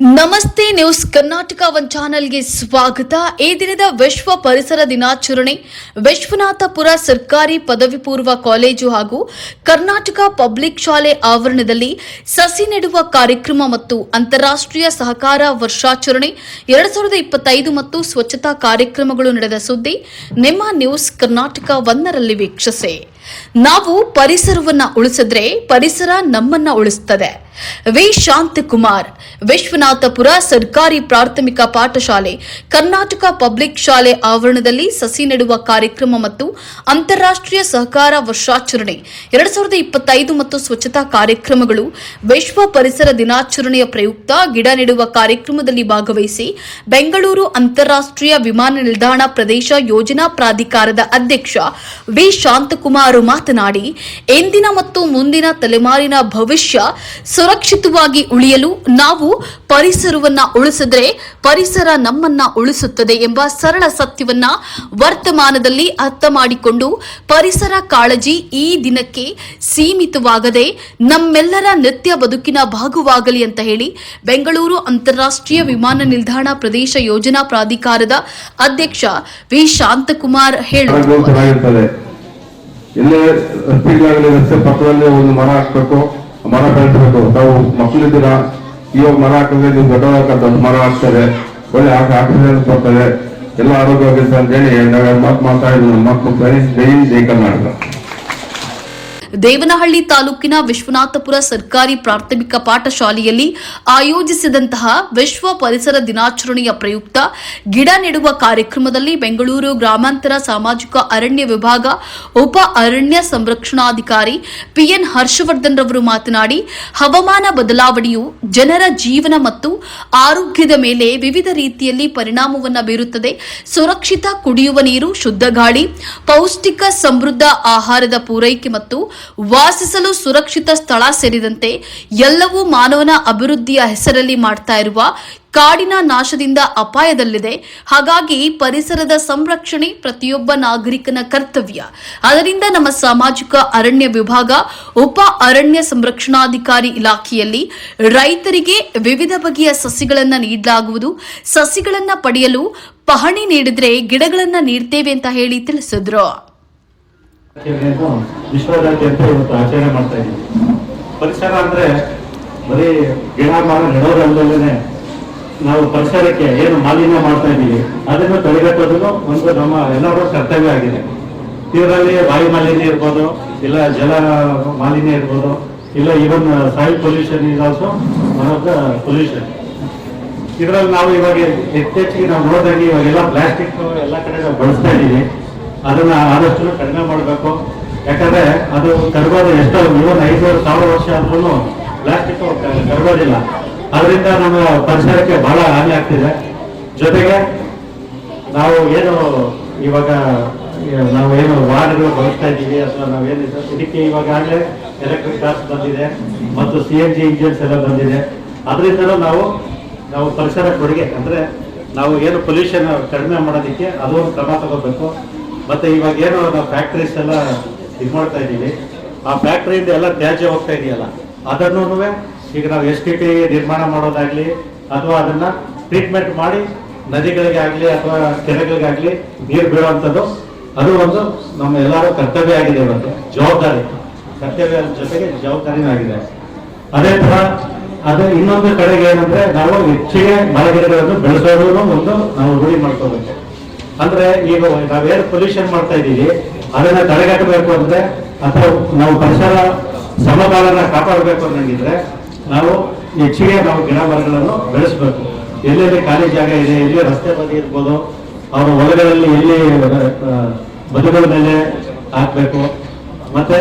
ನಮಸ್ತೆ news Karnataka one ಚಾನೆಲ್ಗೆ ಸ್ವಾಗತ. ಈ ದಿನದ ವಿಶ್ವ ಪರಿಸರ ದಿನಾಚರಣೆ ವಿಶ್ವನಾಥಪುರ ಸರ್ಕಾರಿ ಪದವಿ ಪೂರ್ವ ಕಾಲೇಜು ಹಾಗೂ ಕರ್ನಾಟಕ ಪಬ್ಲಿಕ್ ಶಾಲೆ ಆವರಣದಲ್ಲಿ ಸಸಿ ನೆಡುವ ಕಾರ್ಯಕ್ರಮ ಮತ್ತು ಅಂತಾರಾಷ್ಟ್ರೀಯ ಸಹಕಾರ ವರ್ಷಾಚರಣೆ ಎರಡ್ ಸಾವಿರದ ಇಪ್ಪತ್ತೈದು ಮತ್ತು ಸ್ವಚ್ಛತಾ ಕಾರ್ಯಕ್ರಮಗಳು ನಡೆದ ಸುದ್ದಿ. ನಿಮ್ಮ ನ್ಯೂಸ್ ಕರ್ನಾಟಕ ಒಂದರಲ್ಲಿ ವೀಕ್ಷಿಸಿ. ನಾವು ಪರಿಸರವನ್ನ ಉಳಿಸಿದ್ರೆ ಪರಿಸರ ನಮ್ಮನ್ನ ಉಳಿಸುತ್ತದೆ ವಿ. ಶಾಂತಕುಮಾರ್, ವಿಶ್ವನಾಥಪುರ ಸರ್ಕಾರಿ ಪ್ರಾಥಮಿಕ ಪಾಠಶಾಲೆ, ಕರ್ನಾಟಕ ಪಬ್ಲಿಕ್ ಶಾಲೆ ಆವರಣದಲ್ಲಿ ಸಸಿ ನೆಡುವ ಕಾರ್ಯಕ್ರಮ ಮತ್ತು ಅಂತಾರಾಷ್ಟ್ರೀಯ ಸಹಕಾರ ವರ್ಷಾಚರಣೆ, ಎರಡ್ ಸಾವಿರದ ಇಪ್ಪತ್ತೈದು ಮತ್ತು ಸ್ವಚ್ಛತಾ ಕಾರ್ಯಕ್ರಮಗಳು, ವಿಶ್ವ ಪರಿಸರ ದಿನಾಚರಣೆಯ ಪ್ರಯುಕ್ತ ಗಿಡ ನೆಡುವ ಕಾರ್ಯಕ್ರಮದಲ್ಲಿ ಭಾಗವಹಿಸಿ ಬೆಂಗಳೂರು ಅಂತಾರಾಷ್ಟ್ರೀಯ ವಿಮಾನ ನಿಲ್ದಾಣ ಪ್ರದೇಶ ಯೋಜನಾ ಪ್ರಾಧಿಕಾರದ ಅಧ್ಯಕ್ಷ ವಿ. ಶಾಂತಕುಮಾರ್ ಮಾತನಾಡಿ, ಎಂದಿನ ಮತ್ತು ಮುಂದಿನ ತಲೆಮಾರಿನ ಭವಿಷ್ಯ ಸುರಕ್ಷಿತವಾಗಿ ಉಳಿಯಲು ನಾವು ಪರಿಸರವನ್ನ ಉಳಿಸಿದ್ರೆ ಪರಿಸರ ನಮ್ಮನ್ನ ಉಳಿಸುತ್ತದೆ ಎಂಬ ಸರಳ ಸತ್ಯವನ್ನ ವರ್ತಮಾನದಲ್ಲಿ ಅರ್ಥ ಮಾಡಿಕೊಂಡು ಪರಿಸರ ಕಾಳಜಿ ಈ ದಿನಕ್ಕೆ ಸೀಮಿತವಾಗದೆ ನಮ್ಮೆಲ್ಲರ ನಿತ್ಯ ಬದುಕಿನ ಭಾಗವಾಗಲಿ ಅಂತ ಹೇಳಿ ಬೆಂಗಳೂರು ಅಂತಾರಾಷ್ಟ್ರೀಯ ವಿಮಾನ ನಿಲ್ದಾಣ ಪ್ರದೇಶ ಯೋಜನಾ ಪ್ರಾಧಿಕಾರದ ಅಧ್ಯಕ್ಷ ವಿ. ಶಾಂತಕುಮಾರ್ ಹೇಳಿದರು ಎಲ್ಲೇ ರಸ್ತೆಗಳಾಗಲಿ ರಸ್ತೆ ಪಕ್ಕದಲ್ಲೇ ಒಂದು ಮರ ಹಾಕ್ಬೇಕು, ಮರ ಬೆಳೆಸಬೇಕು. ತಾವು ಮಕ್ಕಳಿದ್ದೀರಾ ಇವಾಗ ಮರ ಹಾಕಿದ್ರೆ ನೀವು ದೊಡ್ಡವಾಗ ದೊಡ್ಡ ಮರ ಹಾಕ್ತಾರೆ, ಒಳ್ಳೆ ಆಕ್ಸಿಜನ್ ಕೊಡ್ತಾರೆ. ಎಲ್ಲ ಆರೋಗ್ಯವಾಗಿರ್ತಾರೆ ಅಂತ ಹೇಳಿ ಮಾತು ಮಾತಾಡಿದ್ರು, ನಮ್ಮ ಮಕ್ಕಳು ಜೈ ಜೈ ಜೈ ಕರ್ನಾಟಕ ದೇವನಹಳ್ಳಿ ತಾಲೂಕಿನ ವಿಶ್ವನಾಥಪುರ ಸರ್ಕಾರಿ ಪ್ರಾಥಮಿಕ ಪಾಠಶಾಲೆಯಲ್ಲಿ ಆಯೋಜಿಸಿದಂತಹ ವಿಶ್ವ ಪರಿಸರ ದಿನಾಚರಣೆಯ ಪ್ರಯುಕ್ತ ಗಿಡ ನೆಡುವ ಕಾರ್ಯಕ್ರಮದಲ್ಲಿ ಬೆಂಗಳೂರು ಗ್ರಾಮಾಂತರ ಸಾಮಾಜಿಕ ಅರಣ್ಯ ವಿಭಾಗ ಉಪ ಅರಣ್ಯ ಸಂರಕ್ಷಣಾಧಿಕಾರಿ ಪಿಎನ್ ಹರ್ಷವರ್ಧನ್ ರವರು ಮಾತನಾಡಿ, ಹವಾಮಾನ ಬದಲಾವಣೆಯು ಜನರ ಜೀವನ ಮತ್ತು ಆರೋಗ್ಯದ ಮೇಲೆ ವಿವಿಧ ರೀತಿಯಲ್ಲಿ ಪರಿಣಾಮವನ್ನು ಬೀರುತ್ತದೆ. ಸುರಕ್ಷಿತ ಕುಡಿಯುವ ನೀರು, ಶುದ್ಧ ಗಾಳಿ, ಪೌಷ್ಟಿಕ ಸಮೃದ್ಧ ಆಹಾರದ ಪೂರೈಕೆ ಮತ್ತು ವಾಸಿಸಲು ಸುರಕ್ಷಿತ ಸ್ಥಳ ಸೇರಿದಂತೆ ಎಲ್ಲವೂ ಮಾನವನ ಅಭಿವೃದ್ಧಿಯ ಹೆಸರಲ್ಲಿ ಮಾಡ್ತಾ ಇರುವ ಕಾಡಿನ ನಾಶದಿಂದ ಅಪಾಯದಲ್ಲಿದೆ. ಹಾಗಾಗಿ ಪರಿಸರದ ಸಂರಕ್ಷಣೆ ಪ್ರತಿಯೊಬ್ಬ ನಾಗರಿಕನ ಕರ್ತವ್ಯ. ಅದರಿಂದ ನಮ್ಮ ಸಾಮಾಜಿಕ ಅರಣ್ಯ ವಿಭಾಗ, ಉಪ ಅರಣ್ಯ ಸಂರಕ್ಷಣಾಧಿಕಾರಿ ಇಲಾಖೆಯಲ್ಲಿ ರೈತರಿಗೆ ವಿವಿಧ ಬಗೆಯ ಸಸಿಗಳನ್ನು ನೀಡಲಾಗುವುದು. ಸಸಿಗಳನ್ನು ಪಡೆಯಲು ಪಹಣಿ ನೀಡಿದ್ರೆ ಗಿಡಗಳನ್ನ ನೀಡ್ತೇವೆ ಅಂತ ಹೇಳಿ ತಿಳಿಸಿದ್ರು. ವಿಶ್ವದಾದ್ಯಂತ ಇವತ್ತು ಆಚರಣೆ ಮಾಡ್ತಾ ಇದ್ದೀವಿ. ಪರಿಸರ ಅಂದ್ರೆ ಬರೀ ಗಿಡ ಮರ ನೆಡೋದಲ್ಲದೇನೆ ನಾವು ಪರಿಸರಕ್ಕೆ ಏನು ಮಾಲಿನ್ಯ ಮಾಡ್ತಾ ಇದ್ದೀವಿ, ಅದನ್ನು ತಡೆಗಟ್ಟೋದು ಒಂದು ನಮ್ಮ ಎಲ್ಲರೂ ಕರ್ತವ್ಯ ಆಗಿದೆ. ಇದರಲ್ಲಿ ವಾಯು ಮಾಲಿನ್ಯ ಇರ್ಬೋದು, ಇಲ್ಲ ಜಲ ಮಾಲಿನ್ಯ ಇರ್ಬೋದು, ಇಲ್ಲ even soil pollution is also one pollution ಇದರಲ್ಲಿ ನಾವು ಇವಾಗ ಹೆಚ್ಚೆಚ್ಚಿಗೆ ನಾವು ನೋಡಿದಾಗ ಇವಾಗೆಲ್ಲ ಪ್ಲಾಸ್ಟಿಕ್ ಎಲ್ಲ ಕಡೆ ನಾವು ಬಳಸ್ತಾ ಇದ್ದೀವಿ. ಅದನ್ನ ಆದಷ್ಟು ಕಡಿಮೆ ಮಾಡಬೇಕು. ಯಾಕಂದ್ರೆ ಅದು ಕರಗೋದು ಎಷ್ಟೋ ಇವನ್ ಐದುವರೆ ಸಾವಿರ ವರ್ಷ ಆದ್ರೂ ಪ್ಲಾಸ್ಟಿಕ್ ಕರಗೋದಿಲ್ಲ ಅದರಿಂದ ನಮ್ಮ ಪರಿಸರಕ್ಕೆ ಬಹಳ ಹಾನಿ ಆಗ್ತಿದೆ. ಜೊತೆಗೆ ನಾವು ಏನು ಇವಾಗ ನಾವು ಏನು ವಾಹನಗಳು ಬಳಸ್ತಾ ಇದ್ದೀವಿ ಅಥವಾ ನಾವೇನಿದೆ ಇದಕ್ಕೆ ಇವಾಗಲೇ ಎಲೆಕ್ಟ್ರಿಕ್ ಕಾರ್ಸ್ ಬಂದಿದೆ ಮತ್ತು ಸಿ ಎನ್ ಜಿ ಇಂಜಿನ್ಸ್ ಎಲ್ಲ ಬಂದಿದೆ. ಅದರಿಂದಲೂ ನಾವು ನಾವು ಪರಿಸರ ಕೊಡುಗೆ, ಅಂದರೆ ನಾವು ಏನು ಪೊಲ್ಯೂಷನ್ ಕಡಿಮೆ ಮಾಡೋದಕ್ಕೆ ಅದು ಒಂದು ಕ್ರಮ ತಗೋಬೇಕು. ಮತ್ತೆ ಇವಾಗ ಏನು ನಾವು ಫ್ಯಾಕ್ಟ್ರೀಸ್ ಎಲ್ಲ ಇದು ಮಾಡ್ತಾ ಇದ್ದೀವಿ ಆ ಫ್ಯಾಕ್ಟ್ರಿಯಿಂದ ಎಲ್ಲ ತ್ಯಾಜ್ಯ ಹೋಗ್ತಾ ಇದೆಯಲ್ಲ ಅದನ್ನು ಈಗ ನಾವು ಎಸ್ ಟಿ ಟಿ ನಿರ್ಮಾಣ ಮಾಡೋದಾಗ್ಲಿ, ಅಥವಾ ಅದನ್ನ ಟ್ರೀಟ್ಮೆಂಟ್ ಮಾಡಿ ನದಿಗಳಿಗೆ ಆಗಲಿ ಅಥವಾ ಕೆರೆಗಳಿಗಾಗ್ಲಿ ನೀರು ಬೀಳುವಂಥದ್ದು, ಅದು ಒಂದು ನಮ್ಮ ಎಲ್ಲರೂ ಕರ್ತವ್ಯ ಆಗಿದೆ ಒಂದು ಜವಾಬ್ದಾರಿ. ಕರ್ತವ್ಯ ಜೊತೆಗೆ ಜವಾಬ್ದಾರಿನೂ ಆಗಿದೆ. ಅದೇ ತರ ಅದೇ ಇನ್ನೊಂದು ಕಡೆಗೆ ಏನಂದ್ರೆ ನಾವು ಹೆಚ್ಚಿಗೆ ಮರಗಿಡಗಳನ್ನು ಬೆಳೆಸೋದು ಒಂದು ನಾವು ರೂಢಿ ಮಾಡ್ಕೋಬೇಕು. ಅಂದ್ರೆ ಈಗ ನಾವೇನು ಪೊಲ್ಯೂಷನ್ ಮಾಡ್ತಾ ಇದ್ದೀವಿ, ಅದನ್ನ ತಡೆಗಟ್ಟಬೇಕು ಅಂದ್ರೆ ಅಥವಾ ನಾವು ಪರಿಸರ ಸಮತೋಲನ ಕಾಪಾಡಬೇಕು ಅನ್ನಂಗಿದ್ರೆ ನಾವು ಹೆಚ್ಚಿಗೆ ನಾವು ಗಿಡ ಮರಗಳನ್ನು ಬೆಳೆಸಬೇಕು. ಎಲ್ಲೆಲ್ಲಿ ಖಾಲಿ ಜಾಗ ಇದೆ, ಎಲ್ಲಿ ರಸ್ತೆ ಬದಿ ಇರ್ಬೋದು, ಅವರ ಹೊಲಗಳಲ್ಲಿ ಎಲ್ಲಿ ಬದುಗಳ ಮೇಲೆ ಹಾಕಬೇಕು. ಮತ್ತೆ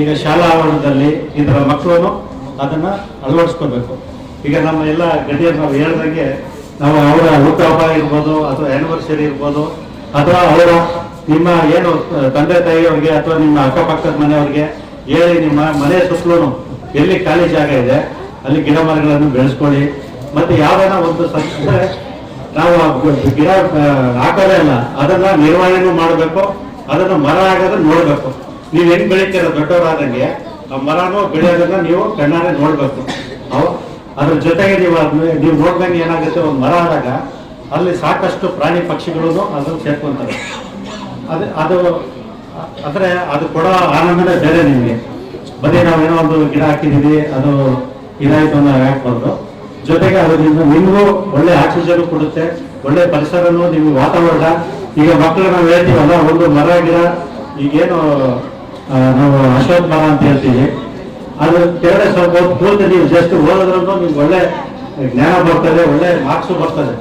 ಈಗ ಶಾಲಾ ಆವರಣದಲ್ಲಿ ಇದರ ಮಕ್ಕಳು ಅದನ್ನ ಅಳವಡಿಸ್ಕೋಬೇಕು ಈಗ ನಮ್ಮ ಎಲ್ಲ ಗಡಿಯರು ನಾವು ಹೇಳ್ದಂಗೆ ನಾವು ಅವರ ಹುಟ್ಟುಹಬ್ಬ ಇರ್ಬೋದು ಅಥವಾ ಆನಿವರ್ಸರಿ ಇರ್ಬೋದು ಅಥವಾ ಅವರ ನಿಮ್ಮ ಏನು ತಂದೆ ತಾಯಿಯವ್ರಿಗೆ ಅಥವಾ ನಿಮ್ಮ ಅಕ್ಕಪಕ್ಕದ ಮನೆಯವ್ರಿಗೆ ಹೇಳಿ ನಿಮ್ಮ ಮನೆ ಸುತ್ತಲೂ ಎಲ್ಲಿ ಖಾಲಿ ಜಾಗ ಇದೆ, ಅಲ್ಲಿ ಗಿಡ ಮರಗಳನ್ನು ಬೆಳೆಸ್ಕೊಳ್ಳಿ. ಮತ್ತು ಯಾವ್ದಾನ ಒಂದು ಸಂಸ್ಥೆ ನಾವು ಗಿಡ ಹಾಕೋದೇ ಅಲ್ಲ ಅದನ್ನ ನಿರ್ವಹಣೆ ಮಾಡಬೇಕು. ಅದನ್ನು ಮರ ಆಗೋದನ್ನ ನೋಡಬೇಕು. ನೀವು ಹೆಂಗೆ ಬೆಳಿತೀರ ದೊಡ್ಡವರಾದಂಗೆ ಆ ಮರನೂ ಬೆಳೆಯೋದನ್ನು ನೀವು ಕಣ್ಣಾರೆ ನೋಡಬೇಕು. ಅವ ಅದ್ರ ಜೊತೆಗೆ ನೀವು ನೀವು ನೋಡ್ದಂಗೆ ಏನಾಗುತ್ತೆ? ಒಂದು ಮರ ಆದಾಗ ಅಲ್ಲಿ ಸಾಕಷ್ಟು ಪ್ರಾಣಿ ಪಕ್ಷಿಗಳು ಅದನ್ನು ಸೇರ್ಕೊಂತಾರೆ ಅದು ಅದು ಅಂದರೆ ಅದು ಕೊಡೋ ಆನಂದನೇ ಬೇರೆ ನಿಮಗೆ. ಬರೀ ನಾವೇನೋ ಒಂದು ಗಿಡ ಹಾಕಿದ್ದೀವಿ, ಅದು ಇದಾಯ್ತು ಅನ್ನೋ ಹಾಕ್ಬಾರ್ದು ಜೊತೆಗೆ ಅದರಿಂದ ನಿಮಗೂ ಒಳ್ಳೆ ಆಕ್ಸಿಜನ್ ಕೊಡುತ್ತೆ, ಒಳ್ಳೆ ಪರಿಸರನು ನಿಮ್ಗೆ ವಾತಾವರಣ. ಈಗ ಮಕ್ಕಳು ನಾವು ಹೇಳ್ತೀವಲ್ಲ, ಒಂದು ಮರ, ಗಿಡ, ಈಗೇನು ನಾವು ಅಶೋಕ್ ಮರ ಅಂತ ಹೇಳ್ತೀವಿ. ಅದು ಕೆಳಗಡೆ ಸ್ವಲ್ಪ ಕೂತು ನೀವು ಜಸ್ಟ್ ಓದಿದ್ರೂ ನಿಮ್ಗೆ ಒಳ್ಳೆ ಜ್ಞಾನ ಬರ್ತದೆ, ಒಳ್ಳೆ ಮಾರ್ಕ್ಸು ಬರ್ತದೆ.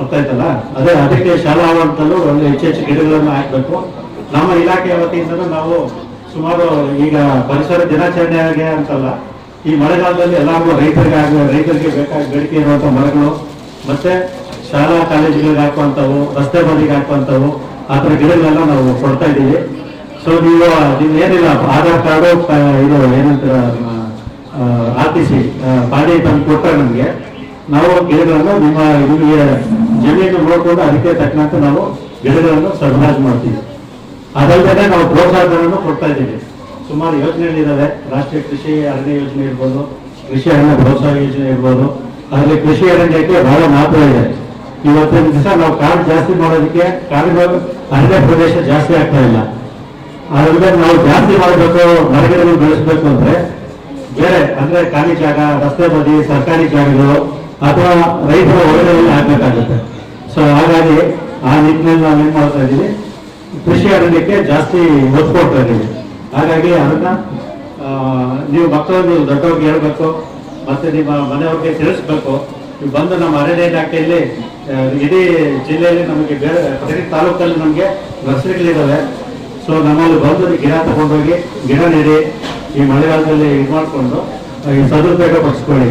ಅರ್ಥ ಆಯ್ತಲ್ಲ? ಅದೇ ಅದಕ್ಕೆ ಶಾಲಾ ಆವರಣದಲ್ಲೂ ಒಂದು ಹೆಚ್ಚು ಹೆಚ್ಚು ಗಿಡಗಳನ್ನು ಹಾಕಬೇಕು. ನಮ್ಮ ಇಲಾಖೆಯ ವತಿಯಿಂದಲೂ ನಾವು ಸುಮಾರು ಈಗ ಪರಿಸರ ದಿನಾಚರಣೆಗೆ ಅಂತಲ್ಲ, ಈ ಮಳೆಗಾಲದಲ್ಲಿ ಎಲ್ಲರಿಗೂ ರೈತರಿಗೆ ಆಗುವ, ರೈತರಿಗೆ ಬೇಕಾದ ಬೇಡಿಕೆ ಇರುವಂತ ಮರಗಳು, ಮತ್ತೆ ಶಾಲಾ ಕಾಲೇಜುಗಳಿಗೆ ಹಾಕುವಂಥವು ರಸ್ತೆ ಬದಿಗೆ ಹಾಕುವಂಥವು ಆ ಥರ ಗಿಡಗಳೆಲ್ಲ ನಾವು ಕೊಡ್ತಾ ಇದ್ದೀವಿ. ಸೊ ನೀವು ನೀವು ಏನಿಲ್ಲ, ಆಧಾರ್ ಕಾರ್ಡು ಇದು ಏನಂತರ ಆರ್ ಟಿ ಸಿ ತಂದು ಕೊಟ್ಟರೆ ನಮಗೆ. ನಾವು ಗಿಡಗಳನ್ನು ನಿಮ್ಮ ನಿಮಗೆ ಜಮೀನು ನೋಡಿಕೊಂಡು ಅದಕ್ಕೆ ತಕ್ಕಂತೆ ನಾವು ಗಿಡಗಳನ್ನು ಸರಬರಾಜು ಮಾಡ್ತೀವಿ. ಅದಲ್ಲದೆ ನಾವು ಪ್ರೋತ್ಸಾಹಗಳನ್ನು ಕೊಡ್ತಾ ಇದ್ದೀವಿ. ಸುಮಾರು ಯೋಜನೆಗಳಿದ್ದಾವೆ ರಾಷ್ಟ್ರೀಯ ಕೃಷಿ ಅರಣ್ಯ ಯೋಜನೆ ಇರ್ಬೋದು, ಕೃಷಿ ಅರಣ್ಯ ಪ್ರೋತ್ಸಾಹ ಯೋಜನೆ ಇರ್ಬೋದು ಅದರಲ್ಲಿ ಕೃಷಿ ಅರಣ್ಯಕ್ಕೆ ಬಹಳ ಮಹತ್ವ ಇದೆ. ಇವತ್ತಿನ ದಿವಸ ನಾವು ಕಾಡು ಜಾಸ್ತಿ ಮಾಡೋದಕ್ಕೆ ಕಾಡುಗಳು ಅರಣ್ಯ ಪ್ರದೇಶ ಜಾಸ್ತಿ ಆಗ್ತಾ ಇಲ್ಲ. ಅದಲ್ಲದೆ ನಾವು ಜಾಸ್ತಿ ಮಾಡಬೇಕು ಮರಗಿಡಗಳು ಬೆಳೆಸಬೇಕು ಅಂದ್ರೆ ಬೇರೆ, ಅಂದ್ರೆ ಖಾಲಿ ಜಾಗ, ರಸ್ತೆ ಬದಿ, ಸರ್ಕಾರಿ ಜಾಗಗಳು ಅಥವಾ ರೈತರ ಹೊರಗಡೆಯಲ್ಲಿ ಹಾಕಬೇಕಾಗುತ್ತೆ. ಸೊ ಹಾಗಾಗಿ ಆ ನಿಟ್ಟಿನಲ್ಲಿ ನಾವು ಏನ್ ಮಾಡ್ತಾ ಇದ್ದೀವಿ ಕೃಷಿ ಅರಣ್ಯಕ್ಕೆ ಜಾಸ್ತಿ ಒತ್ತು ಕೊಡ್ತಾ ಇದ್ದೀವಿ ಹಾಗಾಗಿ ಅದನ್ನ ನೀವು ಮಕ್ಕಳನ್ನು ದೊಡ್ಡವ್ರಿಗೆ ಹೇಳ್ಬೇಕು, ಮತ್ತೆ ನಿಮ್ಮ ಮನೆಯವ್ರಿಗೆ ತಿಳಿಸ್ಬೇಕು. ನೀವು ಬಂದು ನಮ್ಮ ಅರಣ್ಯ ಇಲಾಖೆಯಲ್ಲಿ ಇಡೀ ಜಿಲ್ಲೆಯಲ್ಲಿ ನಮಗೆ ಬೇರೆ, ಪ್ರತಿ ತಾಲೂಕಲ್ಲಿ ನಮಗೆ ನರ್ಸರಿಗಳಿದ್ದಾವೆ ಸೊ ನಮ್ಮಲ್ಲಿ ಬಂದು ಗಿಡ ತಗೊಂಡೋಗಿ ಗಿಡ ನೆಡಿ ಈ ಮಳೆಗಾಲದಲ್ಲಿ ಇದು ಮಾಡಿಕೊಂಡು ಈ ಸದುಪಯೋಗ ಪಡಿಸ್ಕೊಳ್ಳಿ.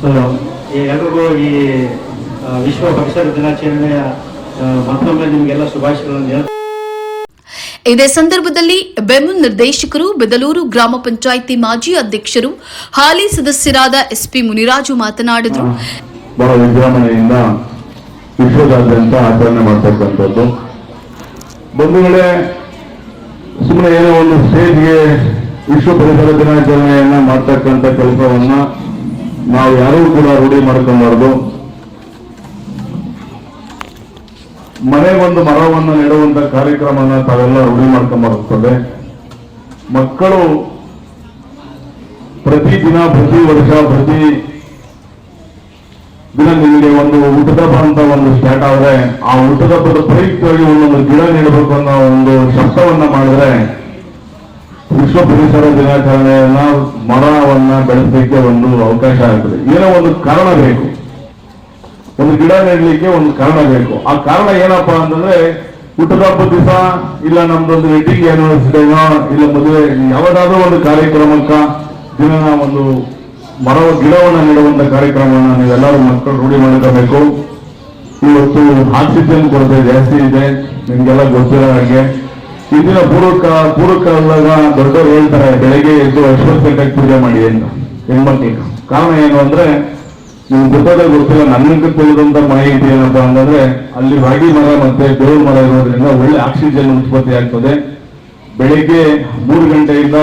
ಸೊ ಈ ಎಲ್ರಿಗೂ ಈ ವಿಶ್ವ ಪರಿಸರ ದಿನಾಚರಣೆಯ ಮತ್ತೊಮ್ಮೆ ನಿಮಗೆಲ್ಲ ಶುಭಾಶಯಗಳನ್ನು ಇದೇ ಸಂದರ್ಭದಲ್ಲಿ ಬೆಮುನ್ ನಿರ್ದೇಶಕರು ಬೆದಲೂರು ಗ್ರಾಮ ಪಂಚಾಯಿತಿ ಮಾಜಿ ಅಧ್ಯಕ್ಷರು ಹಾಲಿ ಸದಸ್ಯರಾದ ಎಸ್ಪಿ ಮುನಿರಾಜು ಮಾತನಾಡಿದರು. ಬಹಳ ವಿಜೃಂಭಣೆಯಿಂದ ವಿಶ್ವದಾದ್ಯಂತ ಆಚರಣೆ ಮಾಡ್ತಕ್ಕಂಥದ್ದು. ಬಂಧುಗಳೇ ಸುಮ್ಮನೆ ಏನೋ ಒಂದು ಸ್ಟೇಜ್ಗೆ ವಿಶ್ವ ಪರಿಸರ ದಿನಾಚರಣೆಯನ್ನ ಮಾಡ್ತಕ್ಕಂಥ ಕೆಲಸವನ್ನ ನಾವು ಯಾರೂ ಕೂಡ ರೂಢಿ ಮಾಡ್ಕೊಬಾರ್ದು. ಒಂದು ಮರವನ್ನು ನೆಡುವಂತ ಕಾರ್ಯಕ್ರಮನ ತಾವೆಲ್ಲ ರೂಢಿ ಮಾಡ್ಕೊಂಬರ್ತದೆ. ಮಕ್ಕಳು ಪ್ರತಿ ದಿನ, ಪ್ರತಿ ವರ್ಷ, ಪ್ರತಿ ದಿನ ನಿಮಗೆ ಒಂದು ಊಟದಬ್ಬ ಅಂತ ಒಂದು ಸ್ಟಾರ್ಟ್ ಆದ್ರೆ ಆ ಊಟದಬ್ಬದ ಪ್ರಯುಕ್ತವಾಗಿ ಒಂದೊಂದು ಗಿಡ ನೀಡಬೇಕು ಅನ್ನೋ ಒಂದು ಶಬ್ದವನ್ನ ಮಾಡಿದ್ರೆ ವಿಶ್ವ ಪರಿಸರ ದಿನಾಚರಣೆಯನ್ನ ಮರವನ್ನ ಬೆಳೆಸಲಿಕ್ಕೆ ಒಂದು ಅವಕಾಶ ಆಗ್ತದೆ. ಏನೋ ಒಂದು ಕಾರಣ ಬೇಕು. ಒಂದು ಗಿಡ ನೆಡಲಿಕ್ಕೆ ಒಂದು ಕಾರಣ ಬೇಕು. ಆ ಕಾರಣ ಏನಪ್ಪಾ ಅಂತಂದ್ರೆ ಹುಟ್ಟದಬ್ಬ ದಿವಸ ಇಲ್ಲ ನಮ್ದೊಂದು ವೆಡ್ಡಿಂಗ್ ಆನಿವರ್ಸರಿನೋ ಇಲ್ಲ ಮದುವೆ, ಯಾವುದಾದ್ರೂ ಒಂದು ಕಾರ್ಯಕ್ರಮಕ್ಕ ದಿನ ಒಂದು ಮರ ಗಿಡವನ್ನು ನೆಡುವಂತ ಕಾರ್ಯಕ್ರಮವನ್ನು ನೀವೆಲ್ಲರೂ ಮಕ್ಕಳು ರೂಢಿ ಮಾಡಿಕೊಬೇಕು ಇವತ್ತು ಆಕ್ಸಿಜನ್ ಕೊರತೆ ಜಾಸ್ತಿ ಇದೆ. ನಿಮ್ಗೆಲ್ಲ ಗೊತ್ತಿರೋ ಹಾಗೆ. ಇಂದಿನ ಪೂರ್ವಕ ಅಲ್ಲದ ದೊಡ್ಡವರು ಹೇಳ್ತಾರೆ, ಬೆಳಗ್ಗೆ ಎದ್ದು ಅಶ್ವತ್ ಗಂಟೆಗೆ ಪೂಜೆ ಮಾಡಿ ಅಂತ. ಹೆಣ್ಮಕ್ಳಿಗೆ. ಕಾರಣ ಏನು ಅಂದ್ರೆ ನೀವು ಗೊತ್ತಾದ ಗೊತ್ತಿಲ್ಲ ನನಗೆ ತಿಳಿದಂತ ಮಾಹಿತಿ ಏನಪ್ಪಾ ಅಂತಂದ್ರೆ, ಅಲ್ಲಿ ರಾಗಿ ಮರ ಮತ್ತೆ ಬೇವು ಮರ ಇರೋದ್ರಿಂದ ಒಳ್ಳೆ ಆಕ್ಸಿಜನ್ ಉತ್ಪತ್ತಿ ಆಗ್ತದೆ. ಬೆಳಿಗ್ಗೆ ಮೂರು ಗಂಟೆಯಿಂದ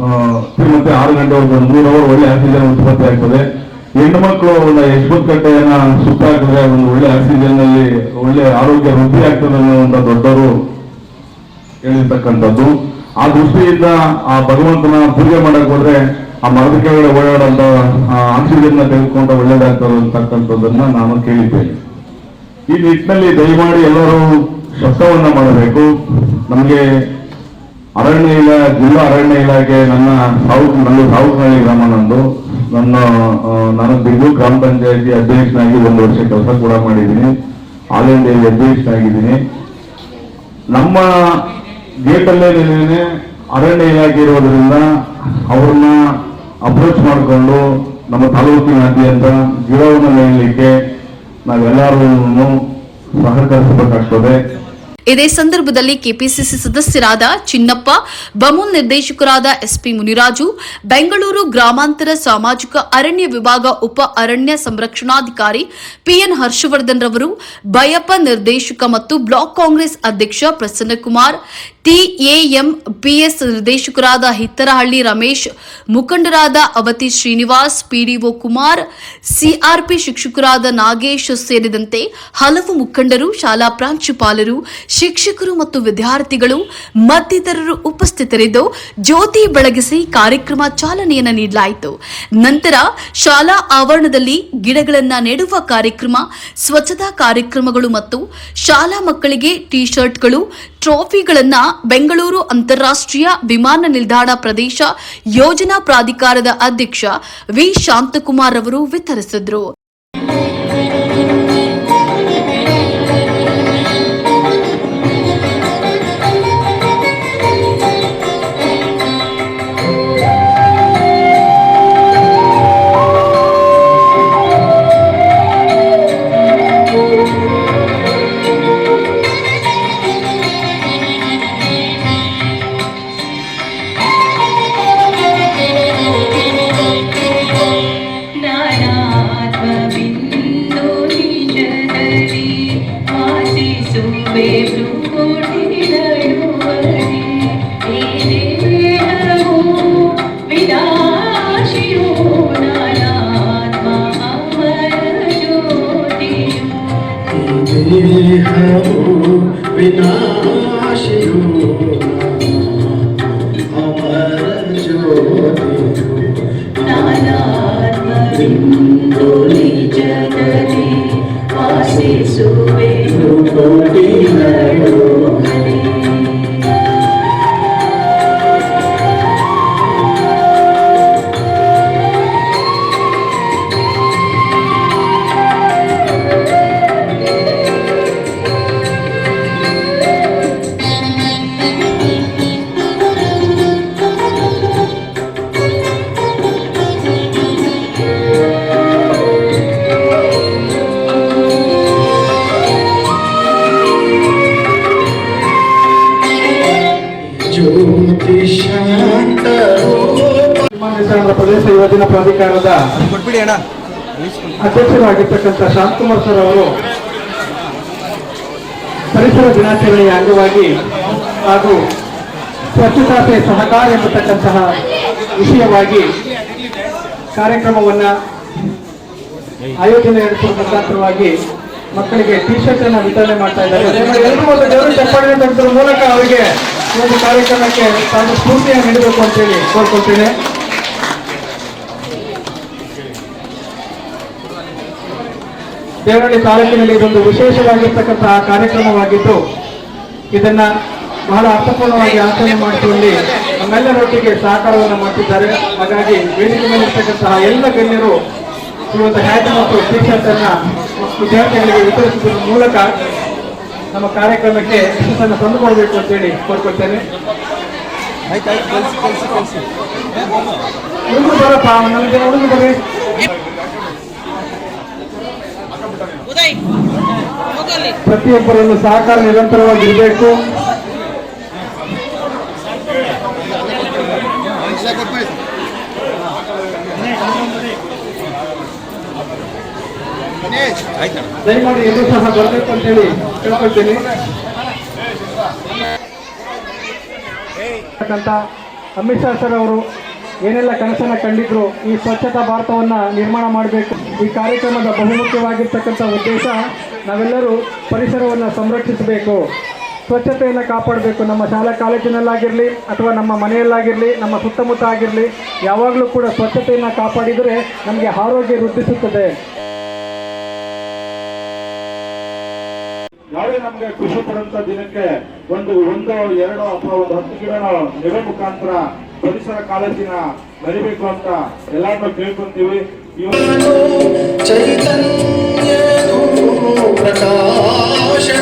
ಮತ್ತೆ ಆರು ಗಂಟೆ ಒಂದು ಮೂರು ಅವರ್ ಒಳ್ಳೆ ಆಕ್ಸಿಜನ್ ಉತ್ಪತ್ತಿ ಆಗ್ತದೆ. ಹೆಣ್ಣು ಮಕ್ಕಳು ಒಂದು ಯಶವಂತ ಕಟ್ಟೆಯನ್ನ ಸುತ್ತ ಹಾಕಿದ್ರೆ ಒಂದು ಒಳ್ಳೆ ಆಕ್ಸಿಜನ್ ಅಲ್ಲಿ ಒಳ್ಳೆ ಆರೋಗ್ಯ ವೃದ್ಧಿ ಆಗ್ತದೆ ಅನ್ನುವಂತ ದೊಡ್ಡವರು ಹೇಳಿರ್ತಕ್ಕಂಥದ್ದು. ಆ ದೃಷ್ಟಿಯಿಂದ ಆ ಭಗವಂತನ ಪೂಜೆ ಮಾಡಕ್ ಹೋದ್ರೆ ಆ ಮರದ ಕೆಳಗಡೆ ಓಡಾಡಂತ ಆಕ್ಸಿಜನ್ನ ತೆಗೆದುಕೊಂಡ ಒಳ್ಳೇದಾಗ್ತದೆ ಅಂತಕ್ಕಂಥದ್ದನ್ನ ನಾನು ಕೇಳಿದ್ದೇನೆ. ಈ ನಿಟ್ಟಿನಲ್ಲಿ ದಯಮಾಡಿ ಎಲ್ಲರೂ ಶಬ್ದವನ್ನ ಮಾಡಬೇಕು. ನಮಗೆ ಅರಣ್ಯ ಇಲಾ ಜಿಲ್ಲಾ ಅರಣ್ಯ ಇಲಾಖೆ ನನ್ನ ಸೌತ್ ನಂದು ಸಾವುಕನಹಳ್ಳಿ ಗ್ರಾಮ ನಂದು. ನನ್ನ ನಾನು ಬಿಗು ಗ್ರಾಮ ಪಂಚಾಯತಿ ಅಧ್ಯಕ್ಷನಾಗಿ ಒಂದು ವರ್ಷ ಕೆಲಸ ಕೂಡ ಮಾಡಿದ್ದೀನಿ. ಆಲ್ ಇಂಡಿಯಲ್ಲಿ ಅಧ್ಯಕ್ಷನಾಗಿದ್ದೀನಿ. ನಮ್ಮ ಗೇಟಲ್ಲೇ ಅರಣ್ಯ ಇಲಾಖೆ ಇರೋದ್ರಿಂದ ಅವ್ರನ್ನ ಅಪ್ರೋಚ್ ಮಾಡಿಕೊಂಡು ನಮ್ಮ ತಾಲೂಕಿನಾದ್ಯಂತ ಗಿಡವನ್ನು ನೆಡಲಿಕ್ಕೆ ನಾವೆಲ್ಲರೂ ಸಹಕರಿಸಬೇಕಾಗ್ತದೆ. ಇದೇ ಸಂದರ್ಭದಲ್ಲಿ ಕೆಪಿಸಿಸಿ ಸದಸ್ಯರಾದ ಚಿನ್ನಪ್ಪ ಬಮೂಲ್ ನಿರ್ದೇಶಕರಾದ ಎಸ್ಪಿ ಮುನಿರಾಜು, ಬೆಂಗಳೂರು ಗ್ರಾಮಾಂತರ ಸಾಮಾಜಿಕ ಅರಣ್ಯ ವಿಭಾಗ ಉಪ ಅರಣ್ಯ ಸಂರಕ್ಷಣಾಧಿಕಾರಿ ಪಿಎನ್ ಹರ್ಷವರ್ಧನ್ ರವರು ಬಯಪ್ಪ ನಿರ್ದೇಶಕ ಮತ್ತು ಬ್ಲಾಕ್ ಕಾಂಗ್ರೆಸ್ ಅಧ್ಯಕ್ಷ ಪ್ರಸನ್ನಕುಮಾರ್ ಟಿಎಎಂ ಪಿಎಸ್ ನಿರ್ದೇಶಕರಾದ ಹಿತ್ತರಹಳ್ಳಿ ರಮೇಶ್, ಮುಖಂಡರಾದ ಅವತಿ ಶ್ರೀನಿವಾಸ್ ಪಿಡಿಒ ಕುಮಾರ್ ಸಿಆರ್ಪಿ ಶಿಕ್ಷಕರಾದ ನಾಗೇಶ್ ಸೇರಿದಂತೆ ಹಲವು ಮುಖಂಡರು, ಶಾಲಾ ಪ್ರಾಂಶುಪಾಲರು, ಶಿಕ್ಷಕರು ಮತ್ತು ವಿದ್ಯಾರ್ಥಿಗಳು, ಮತ್ತಿತರರು ಉಪಸ್ಥಿತರಿದ್ದು ಜ್ಯೋತಿ ಬೆಳಗಿಸಿ ಕಾರ್ಯಕ್ರಮ ಚಾಲನೆಯನ್ನು ನೀಡಲಾಯಿತು. ನಂತರ ಶಾಲಾ ಆವರಣದಲ್ಲಿ ಗಿಡಗಳನ್ನು ನೆಡುವ ಕಾರ್ಯಕ್ರಮ, ಸ್ವಚ್ಛತಾ ಕಾರ್ಯಕ್ರಮಗಳು ಮತ್ತು ಶಾಲಾ ಮಕ್ಕಳಿಗೆ ಟಿ ಶರ್ಟ್ಗಳು ಟ್ರೋಫಿಗಳನ್ನ ಬೆಂಗಳೂರು ಅಂತಾರಾಷ್ಟ್ರೀಯ ವಿಮಾನ ನಿಲ್ದಾಣ ಪ್ರದೇಶ ಯೋಜನಾ ಪ್ರಾಧಿಕಾರದ ಅಧ್ಯಕ್ಷ ವಿ. ಶಾಂತಕುಮಾರ್ ಅವರು ವಿತರಿಸಿದ್ರು. Jesus. ಪ್ರಾಧಿಕಾರದ ಅಧ್ಯಕ್ಷರಾಗಿರ್ತಕ್ಕಂಥ ಶಾಂತಕುಮಾರ್ ಸರ್ ಅವರು ಪರಿಸರ ದಿನಾಚರಣೆಯ ಅಂಗವಾಗಿ ಹಾಗೂ ಸ್ವಚ್ಛತಾತೆ ಸಹಕಾರ ಎಂಬತಕ್ಕಂತಹ ವಿಷಯವಾಗಿ ಕಾರ್ಯಕ್ರಮವನ್ನು ಆಯೋಜನೆ ನಡೆಸುವ ಮುಖಾಂತರವಾಗಿ ಮಕ್ಕಳಿಗೆ ಟಿ ಶರ್ಟ್ ಅನ್ನು ವಿತರಣೆ ಮಾಡ್ತಾ ಇದ್ದಾರೆ. ಮೂಲಕ ಅವರಿಗೆ ಈ ಒಂದು ಕಾರ್ಯಕ್ರಮಕ್ಕೆ ತಾನು ಸ್ಫೂರ್ತಿಯನ್ನು ನೀಡಬೇಕು ಅಂತೇಳಿ ಕೋರ್ಕೊಳ್ತೇನೆ. ದೇವರಳ್ಳಿ ತಾಲೂಕಿನಲ್ಲಿ ಇದೊಂದು ವಿಶೇಷವಾಗಿರ್ತಕ್ಕಂತಹ ಕಾರ್ಯಕ್ರಮವಾಗಿದ್ದು ಇದನ್ನ ಬಹಳ ಅರ್ಥಪೂರ್ಣವಾಗಿ ಆಚರಣೆ ಮಾಡಿಕೊಂಡು ನಮ್ಮೆಲ್ಲರೊಟ್ಟಿಗೆ ಸಹಕಾರವನ್ನು ಮಾಡುತ್ತಿದ್ದಾರೆ ಹಾಗಾಗಿ ವೇದಿಕೆ ಮೇಲೆ ಇರ್ತಕ್ಕಂತಹ ಎಲ್ಲ ಗಣ್ಯರು ಈ ಒಂದು ಹ್ಯಾಟ್ ಮತ್ತು ಟಿ ಶರ್ಟ್ ಅನ್ನ ವಿದ್ಯಾರ್ಥಿಗಳಿಗೆ ವಿತರಿಸುವುದರ ಮೂಲಕ ನಮ್ಮ ಕಾರ್ಯಕ್ರಮಕ್ಕೆ ಯಶಸ್ಸನ್ನು ತಂದುಕೊಳ್ಬೇಕು ಅಂತೇಳಿ ಕೋರ್ಕೊಳ್ತೇನೆ. ಹುಡುಗರು ಬರಪ್ಪ ನಮಗೆ ಹುಡುಗರು ಬರ್ರಿ ಪ್ರತಿಯೊಬ್ಬರನ್ನು ಸಹಕಾರ ನಿರಂತರವಾಗಿರಬೇಕು. ದಯಮಾಡಿ ಎಲ್ಲೂ ಸಹ ಬರಬೇಕು ಅಂತೇಳಿ ಕೇಳ್ಕೊಳ್ತೀನಿ. ಇರ್ತಕ್ಕಂಥ ಅಮಿತ್ ಶಾ ಸರ್ ಅವರು ಏನೆಲ್ಲ ಕನಸನ್ನ ಕಂಡಿದ್ರು ಈ ಸ್ವಚ್ಛತಾ ಭಾರತವನ್ನ ನಿರ್ಮಾಣ ಮಾಡಬೇಕು. ಈ ಕಾರ್ಯಕ್ರಮದ ಬಹುಮುಖ್ಯವಾಗಿರ್ತಕ್ಕಂಥ ಉದ್ದೇಶ ನಾವೆಲ್ಲರೂ ಪರಿಸರವನ್ನು ಸಂರಕ್ಷಿಸಬೇಕು. ಸ್ವಚ್ಛತೆಯನ್ನು ಕಾಪಾಡಬೇಕು. ನಮ್ಮ ಶಾಲಾ ಕಾಲೇಜಿನಲ್ಲಾಗಿರಲಿ ಅಥವಾ ನಮ್ಮ ಮನೆಯಲ್ಲಾಗಿರಲಿ, ನಮ್ಮ ಸುತ್ತಮುತ್ತ ಆಗಿರಲಿ, ಯಾವಾಗಲೂ ಕೂಡ ಸ್ವಚ್ಛತೆಯನ್ನು ಕಾಪಾಡಿದರೆ ನಮಗೆ ಆರೋಗ್ಯ ವೃದ್ಧಿಸುತ್ತದೆ. ನಾಳೆ ನಮಗೆ ಖುಷಿ ಪಡುವಂತ ದಿನಕ್ಕೆ ಒಂದು ಒಂದು, ಎರಡು ಅಥವಾ ಒಂದು ಹತ್ತು ಗಿಡ ನೆಡೋ ಮುಖಾಂತರ ಪರಿಸರ ಕಾಳಜಿನ ಬರಿಬೇಕು ಅಂತ ಎಲ್ಲರನ್ನು ಕೇಳ್ಕೊಂತೀವಿ. ಇವತ್ತು ಚೈತನ್ಯ ಪ್ರಕಾಶನು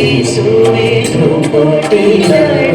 So see so many people